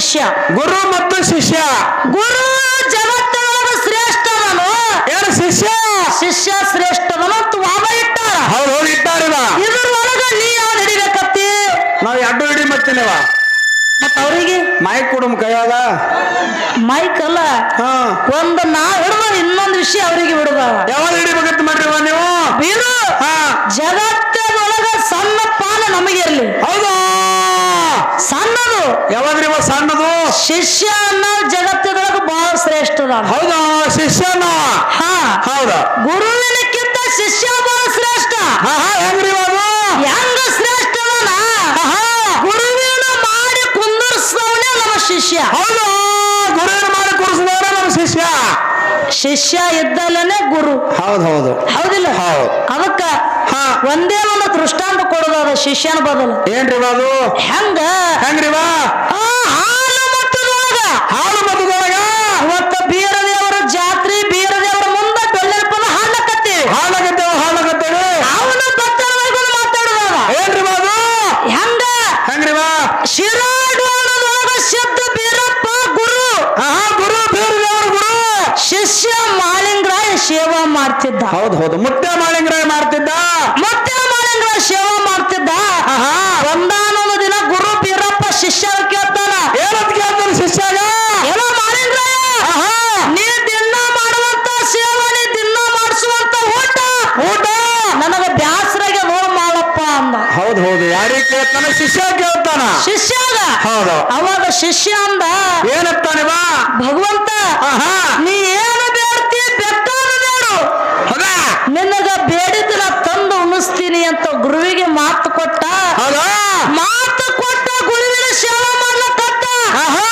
ಶಿಷ್ಯ. ಗುರು ಮತ್ತು ಶಿಷ್ಯ. ಗುರು ಜಗತ್ತಿನೊಳಗ ಶ್ರೇಷ್ಠವನು. ಏನು ಶಿಷ್ಯ? ಶಿಷ್ಯ ಶ್ರೇಷ್ಠವನು ಅಂತ ವಾದ ಇಟ್ಟಾರ. ಹೌದು ಹೌದು ಇಟ್ಟಾರಿವ ಇದ್ರೊಳಗ ನೀ ಯಾವ ಹಿಡಿಬೇಕತ್ತಿ ನಾವು ಎಡ್ಡು ಹಿಡಿ ಮತ್ತಿನವ ಮತ್ತ ಅವರಿಗೆ? ಮೈಕ್ ಕೊಡಮ್ ಕೈಯಾಗ. ಮೈಕ್ ಅಲ್ಲ. ಹಾ. ಒಂದು ನಾ ಹಿಡಿದ ಇನ್ನೊಂದು ವಿಷಯ ಅವರಿಗೆ ಬಿಡುದ. ಯಾವಾಗ ಶಿಷ್ಯನ ಹೌದಾ. ಗುರುವಿನಕ್ಕಿಂತ ಶಿಷ್ಯ ಬಹಳ ಶ್ರೇಷ್ಠ. ಹೆಂಗ್ರಿ ಬಾಬು? ಹೆಂಗ ಶ್ರೇಷ್ಠ ಗುರುವಿನ ಮಾಡಿ ಕುಂದರ್ಸವನೇ ನಮ್ಮ ಶಿಷ್ಯ. ಹೌದಾ ಗುರುವಿನ ಮಾಡಿ ಕೂರಿಸಿದವರ ನಮ್ಮ ಶಿಷ್ಯ. ಶಿಷ್ಯ ಇದ್ದಲ್ಲೇ ಗುರು. ಹೌದು ಹೌದು. ಹೌದಿಲ್ಲ? ಹೌದು. ಅದಕ್ಕ ಹಾ. ಒಂದೇ ಒಂದು ದೃಷ್ಟಾಂತ ಕೊಡೋದ ಶಿಷ್ಯನ ಬದಲು. ಏನ್ರಿ ಬಾಬು? ಹೆಂಗ? ಹೆಂಗ್ರಿವಾ ಆ ಹಾಲು ಮತ್ತದೊಳಗ ಹಾಲು ಮತದೊಳಗ ಇವತ್ತ ಬೀರದೇವರ ಜಾತ್ರೆ ಬೀರದೇವರ ಮುಂದೆ ಬೆಳ್ಳಪ್ಪನ ಹಾಡಕತ್ತೀವಿ ಹಾಲಾಗತ್ತೇವ ಹಾಲಾಗತ್ತೇವೆ ಅವನು ಭಕ್ತರವರೆಗೂ ಮಾತಾಡುವಾಗ ಏನ್ರಿವ ಅದು ಹೆಂಗ ಹೆಂಗ್ರಿವ ಶಿರಾಡೋಣದೊಳಗ ಸಿದ್ಧ ಬೀರಪ್ಪ ಗುರು ಹಾ ಗುರು ಬೇರೆದವ್ರ ಗುರು ಶಿಷ್ಯ ಮಾಳಿಂಗರಾಯ ಸೇವಾ ಮಾಡ್ತಿದ್ದ. ಹೌದು ಹೌದು. ಮುತ್ತೆ ಮಾಳಿಂಗರಾಯ ಮಾಡ್ತಿದ್ದ. ಮುತ್ತೆ ಮಾಳಿಂಗರಾಯ ಸೇವಾ ಮಾಡ್ತಿದ್ದ. ಒಂದಾನೊಂದು ದಿನ ಗುರು ಬೀರಪ್ಪ ಶಿಷ್ಯ ಕೇಳ್ತಾನ. ಏನಂತ ಕೇಳ್ತಾನೆ ಶಿಷ್ಯಾಗ? ಏನೋ ಮಾಳಿಂಗರಾಯ. ನೀ ದಿನ ಮಾಡುವಂತ ಸೇವನೆ ದಿನ ಮಾಡಿಸುವಂತ ಊಟ. ಊಟ? ನನಗ ಬ್ಯಾಸರಾಗೆ ನೋಡ್ ಮಾಡಪ್ಪ ಅಂದ. ಹೌದು ಹೌದು. ಯಾರಿಗೆ ಕೇಳ್ತಾನ? ಶಿಷ್ಯ ಕೇಳ್ತಾನ. ಶಿಷ್ಯಾಗ? ಹೌದು. ಅವಾಗ ಶಿಷ್ಯ ಅಂದ ಏನಂತಾನಿವ ಭಗವಂತ ಆಹಾ ನೀ ಏನು ಬೇಡ್ತಿ ಬೆಟ್ಟಾದ ಬೇಡು ಹೌದಾ ನಿನಗ ಬೇಡಿದ್ರ ತಂದು ಉಣಿಸ್ತೀನಿ ಅಂತ ಗುರುವಿಗೆ ಮಾತು ಕೊಟ್ಟ ಹೌದಾ ಮಾತು ಕೊಟ್ಟ ಗುರುವಿನ ಸೇವೆ ಮಾಡ್ಲಕತ್ತ ಆಹಾ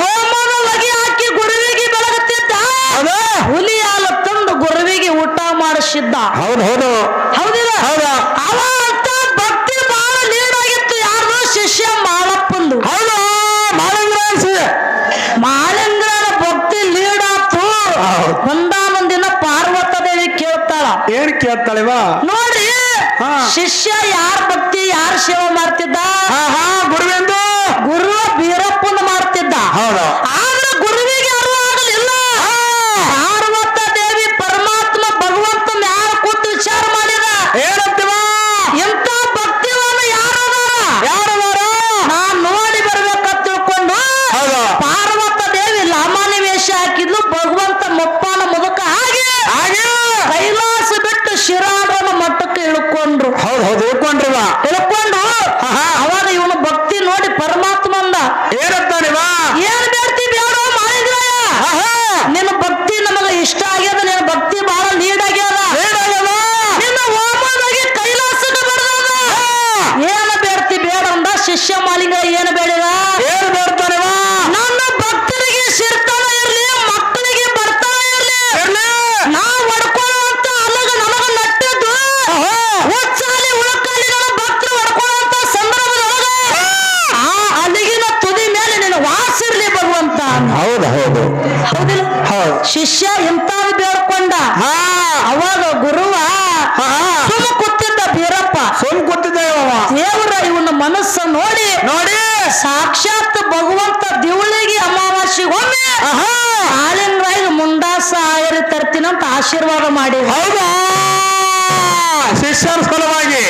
ಹೋಮದ ಹೊಗೆ ಹಾಕಿ ಗುರುವಿಗೆ ಬೆಳಗುತ್ತಿದ್ದ ಹೌದಾ ಹುಲಿ ಹಾಲು ತಂದು ಗುರುವಿಗೆ ಊಟ ಮಾಡಿಸಿದ್ದ ಹೌದು ಹೌದು ಹೌದಿಲ್ಲ ಹೌದಾ ಅವ ಅಂತ ಭಕ್ತಿ ಬಹಳ ಲೀಡ್ ಆಗಿತ್ತು ಯಾರ್ದು ಶಿಷ್ಯ ಮಾಳಪ್ಪಂದು ಹೌದಾ ಮಾಳಿಂಗರಾಯ ಶಿಷ್ಯ ಮಾಳಿಂಗನ ಭಕ್ತಿ ಲೀಡ್ ಆತು ಹೌದು. ಒಂದಾನೊಂದ್ ದಿನ ಪಾರ್ವತ ದೇವಿ ಕೇಳ್ತಾಳ ಏನ್ ಕೇಳ್ತಾಳಿವ? ನೋಡ್ರಿ. ಶಿಷ್ಯ ಯಾರ ಭಕ್ತಿ ಯಾರ ಸೇವೆ ಮಾಡ್ತಿದ್ದ? ಗುರುವೆಂದು? ಗುರು ಬೀರಪ್ಪನ ಮಾಡ್ತಿದ್ದ ಹೌದು ಆದ್ರೆ ಗುರುವಿಗೆ ಅರಿವು ಆಗಲಿಲ್ಲ ಪಾರ್ವತ ದೇವಿ ಪರಮಾತ್ಮ ಭಗವಂತ ಯಾರ ಕೂತು ವಿಚಾರ ಮಾಡಿದ ಏನಂತೀವ ಎಂತ ಭಕ್ತಿವನ್ನ ಯಾರದಾರ ಯಾರದಾರ ನಾನ್ ನೋಡಿ ಬರ್ಬೇಕಂತ ತಿಳ್ಕೊಂಡು ಹೌದು ಪಾರ್ವತ ದೇವಿ ಲಾಮಾನಿ ವೇಷ ಹಾಕಿದ್ಲು ಭಗವಂತ ಮೊಪ್ಪನ ಮುದಕ ಹಾಗೆ ಹಾಗೆ ಕೈಲಾಸ ಬಿಟ್ಟು ಶಿರಾಡೋನ ಮಟ್ಟಕ್ಕೆ ಇಳ್ಕೊಂಡ್ರು ಹೌದು ಹೌದು ಇಟ್ಕೊಂಡ್ರಿವ ಇಳ್ಕೊಂಡು ಆಹಾ. ಅವಾಗ ಇವನು ಭಕ್ತಿ ನೋಡಿ ಪರಮಾತ್ಮ ಬಾ. ಏನ್ ಬೇಡ್ತಿ ಬೇಡ ಮಾಡಿದ್ರ ನಿನ್ನ ಭಕ್ತಿ ನಮಗ ಇಷ್ಟ ಆಗ್ಯದ ನಿನ್ನ ಭಕ್ತಿ ಬಹಳ ನೀಡ್ ಆಗ್ಯದ ನಿನ್ನ ಹೋಮದಾಗೆ ಕೈಲಾಸಕ್ಕೆ ಬರ್ತದ ಏನ ಬೇಡ್ತಿ ಬೇಡ ಅಂದ ಶಿಷ್ಯ ಮಾಲಿಂಗ ಏನು ಬೇಡಿದ ಶಿಷ್ಯ ಎಂತಾದ್ರು ಬೇಡ್ಕೊಂಡ. ಅವಾಗ ಗುರುವ ಸುಮ್ ಕೂತಿದ್ದ ಬೀರಪ್ಪ. ಸುಮ್ ಕೂತಿದ್ದೇವ ದೇವರ ಇವನ ಮನಸ್ಸು ನೋಡಿ ನೋಡಿ. ಸಾಕ್ಷಾತ್ ಭಗವಂತ ದಿವಳಿಗೆ ಅಮಾವಾಸ್ಯೆಗೊಮ್ಮೆ ಆಹಾ. ಮುಂದಾಸ ಮುಂಡಾಸ ಆಯರಿ ತರ್ತೀನಂತ ಆಶೀರ್ವಾದ ಮಾಡಿ ಹೌದಾ? ಶಿಷ್ಯರ ಸಲುವಾಗಿ.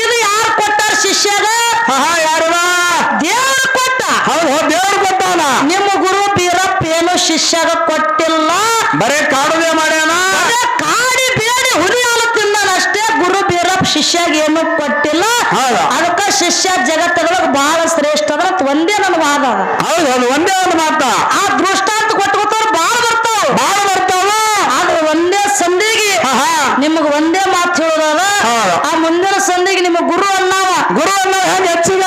ಇದು ಯಾರು ಕೊಟ್ಟಾರ ಶಿಷ್ಯರ ಯಾರಿವ ದೇವರು ಕೊಟ್ಟ. ಹೌದು ದೇವರು ದೇವ್ರು ಕೊಟ್ಟಾನ. ನಿಮ್ಮ ಗುರು ಬೀರಪ್ಪ ಏನು ಶಿಷ್ಯಗ ಕೊಟ್ಟಿಲ್ಲ ಬರೇ ಕಾಡುದೇ ಮಾಡ್ಯಾನ ಅದೇ ಕಾಡಿ ಬೇಡಿ ಹುಲಿ ಹಾಲು ತಿಂದನಷ್ಟೇ ಗುರು ಬೀರಪ್ಪ ಶಿಷ್ಯಗ ಏನು ಕೊಟ್ಟಿಲ್ಲ ಹೌದಾ? ಅದಕ್ಕ ಶಿಷ್ಯ ಜಗತ್ತದೊಳಗ ಬಹಳ ಶ್ರೇಷ್ಠ ಅದ್ರ ಒಂದೇ ನನ್ನ ವಾದ. ಹೌದು ಒಂದೇ ಒಂದು ಮಾತ. ಆ ದೃಷ್ಟಾಂತ ಕೊಟ್ಕೋತಾರ ಬಹಳ ಬರ್ತಾವ. ಬಹಳ ಬರ್ತಾವ. ಆದ್ರ ಒಂದೇ ಸಂಧಿಗೆ ನಿಮಗ ಒಂದೇ ಮಾತು ಹೇಳೋದಾದ. ಆ ಮುಂದಿನ ಸಂಧಿಗೆ ನಿಮ್ಮ ಗುರು ಅನ್ನಾವ. ಗುರು ಅನ್ನ ಹೆಂಗ್ ಹೆಚ್ಚಿದಾನ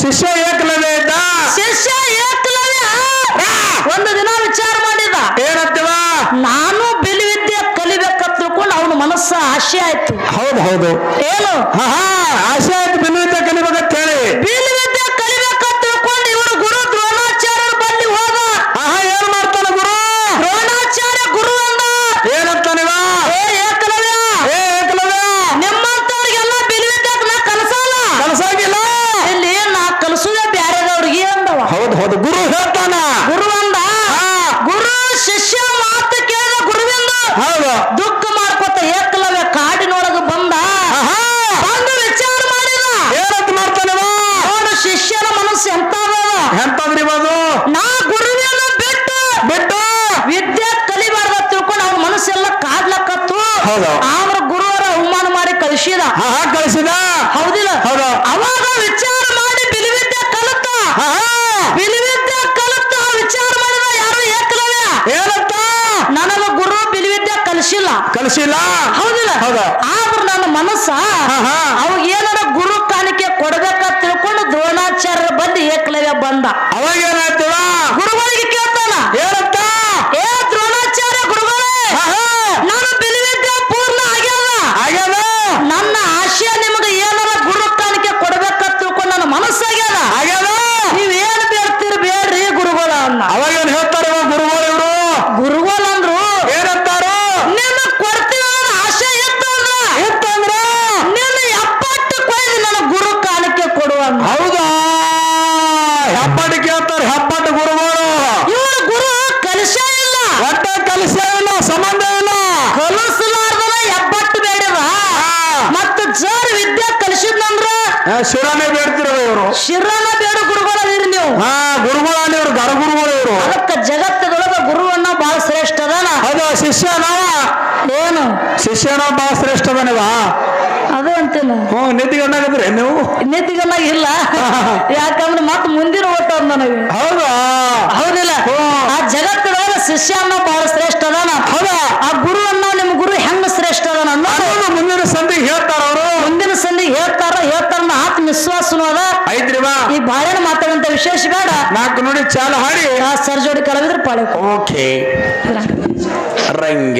ಶಿಷ್ಯ ಏಕಲವೇ ಶಿಷ್ಯ ಏಕಲವ್ಯ? ಒಂದು ದಿನ ವಿಚಾರ ಮಾಡಿದ. ಏನಂತೀವ ನಾನು ಬಿಲಿ ವಿದ್ಯೆ ಕಲಿಬೇಕಂತ ತಿಳ್ಕೊಂಡು ಅವನ ಮನಸ್ಸ ಆಶೆ ಆಯ್ತು. ಹೌದು ಹೌದು. ಏನು? ಆಶೆ ಆಯ್ತು ಬಿಲಿ ಎಂತದ್ರಿ ಅದು ನಾ ಗುರುವಿನ ಬಿಟ್ಟು ಬಿಟ್ಟು? ವಿದ್ಯೆ ಕಲಿಬಾರ್ದ ತಿಳ್ಕೊಂಡು ಅವ್ರ ಮನಸ್ಸೆಲ್ಲ ಕಾಡ್ಲಕ್ಕತ್ತು ಹೌದು. ಆದ್ರ ಗುರುವರ ಅವಮಾನ ಮಾಡಿ ಕಳಿಸಿದ. ಹಾ ಕಳಿಸಿದ? ಶಿರನೇ ಬೇಡ್ತಿರೋ ಇವರು. ಶಿರನ ಬೇಡ ಗುರುಗಳದಿರಿ ನೀವು. ಹಾ ಗುರುಗಳ ಇವ್ರು ಗರ ಇವರು. ಅದಕ್ಕೆ ಜಗತ್ತದೊಳಗ ಗುರುವನ್ನ ಬಹಳ ಶ್ರೇಷ್ಠ ಅದಾನ. ಅದು ಶಿಷ್ಯನ ಏನು? ಶಿಷ್ಯನ ಬಹಳ ಶ್ರೇಷ್ಠ ಅದನವ ಅದು ಅಂತಿಲ್ಲ. ಹ್ಞೂ ನಿದ್ದಿಗಣ್ಣಾಗದ್ರಿ ನೀವು? ನಿದ್ದಿಗಣ್ಣ ಇಲ್ಲ. ಯಾಕಂದ್ರೆ ಮತ್ತೆ ಮುಂದಿನ ಓಟದ ನನಗೆ. ಹೌದಾ. ಹೌದಿಲ್ಲ? ಆ ಜಗತ್ತದೊಳಗ ಶಿಷ್ಯನ ಬಹಳ ಶ್ರೇಷ್ಠ ಅದಾನ. ಹೌದಾ. ಆ ಗುರುವನ್ನ ನಿಮ್ಮ ಗುರು ಹೆಂಗ್ ಶ್ರೇಷ್ಠ ನೋಡಿ ಚಾಲ ಹಾಡಿ ಆ ಸರ್ಜೋಡಿ ಕಲಾವಿದ್ರು ಪಾಳೆ ಓಕೆ ರಂಗ